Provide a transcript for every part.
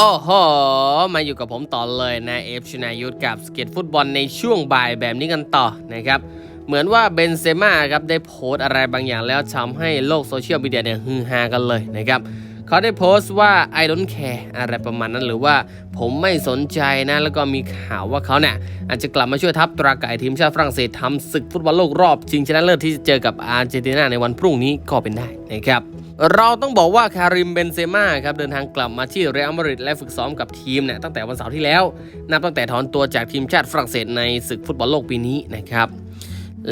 โอ้โห มาอยู่กับผมต่อเลยนะเอฟชนายุทธกับสเก็ตฟุตบอลในช่วงบ่ายแบบนี้กันต่อนะครับ เหมือนว่าเบนเซม่าครับได้โพสต์อะไรบางอย่างแล้วทำให้โลกโซเชียลมีเดียเนี่ยฮือฮากันเลยนะครับ เขาได้โพสต์ว่า I don't care อะไรประมาณนั้นหรือว่าผมไม่สนใจนะ แล้วก็มีข่าวว่าเขาเนี่ยอาจจะกลับมาช่วยทัพตราไก่ทีมชาติฝรั่งเศสทำศึกฟุตบอลโลกรอบชิงชนะเลิศที่จะเจอกับอาร์เจนตินาในวันพรุ่งนี้ก็เป็นได้นะครับเราต้องบอกว่าคาริมเบนเซม่าครับเดินทางกลับมาที่เรอัลมาดริดและฝึกซ้อมกับทีมเนี่ยตั้งแต่วันเสาร์ที่แล้ว นับตั้งแต่ถอนตัวจากทีมชาติฝรั่งเศสในศึกฟุตบอลโลกปีนี้นะครับ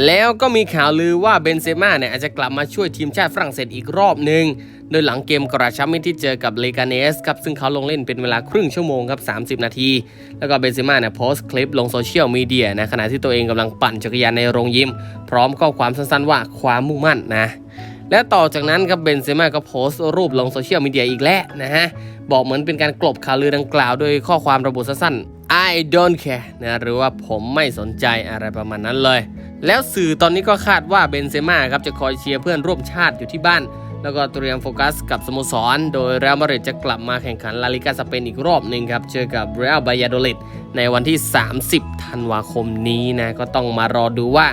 แล้วก็มีข่าวลือว่าเบนเซม่าเนี่ยอาจจะกลับมาช่วยทีมชาติฝรั่งเศสอีกรอบหนึ่งโดยหลังเกมกระชับมิตรที่เจอกับเลกาเนสครับซึ่งเขาลงเล่นเป็นเวลาครึ่งชั่วโมงครับ 30 นาที แล้วก็เบนเซม่าเนี่ยโพสต์คลิปลงโซเชียลมีเดียนะขณะที่ตัวเองกำลังปั่นจักรยานในโรงยิม พร้อมข้อความสั้นๆว่าความมุ่งมั่นนะและต่อจากนั้นครับเบนเซม่าก็โพสต์รูปลงโซเชียลมีเดียอีกแล้วนะฮะบอกเหมือนเป็นการกลบข่าวลือดังกล่าวโดยข้อความระบุสั้นๆ I don't care นะหรือว่าผมไม่สนใจอะไรประมาณนั้นเลย แล้วสื่อตอนนี้ก็คาดว่าเบนเซม่าครับจะคอยเชียร์เพื่อนร่วมชาติอยู่ที่บ้าน แล้วก็เตรียมโฟกัสกับสโมสร โดยเรอัลมาดริดจะกลับมาแข่งขันลาลิกาสเปนอีกรอบหนึ่งครับ เจอกับเรอัลบายาโดลิดในวันที่ 30 ธันวาคมนี้นะ ก็ต้องมารอดูว่า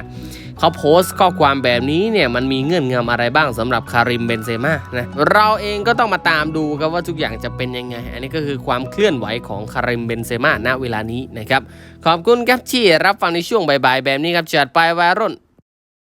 เขาโพสต์ข้อความแบบนี้เนี่ยมันมีเงื่อนงำอะไรบ้างสำหรับคาริมเบนเซม่านะเราเองก็ต้องมาตามดูครับว่าทุกอย่างจะเป็นยังไง อันนี้ก็คือความเคลื่อนไหวของคาริมเบนเซม่าณเวลานี้นะครับขอบคุณครับที่รับฟังในช่วงบ่ายๆแบบนี้ครับจัดไปวายรุ่น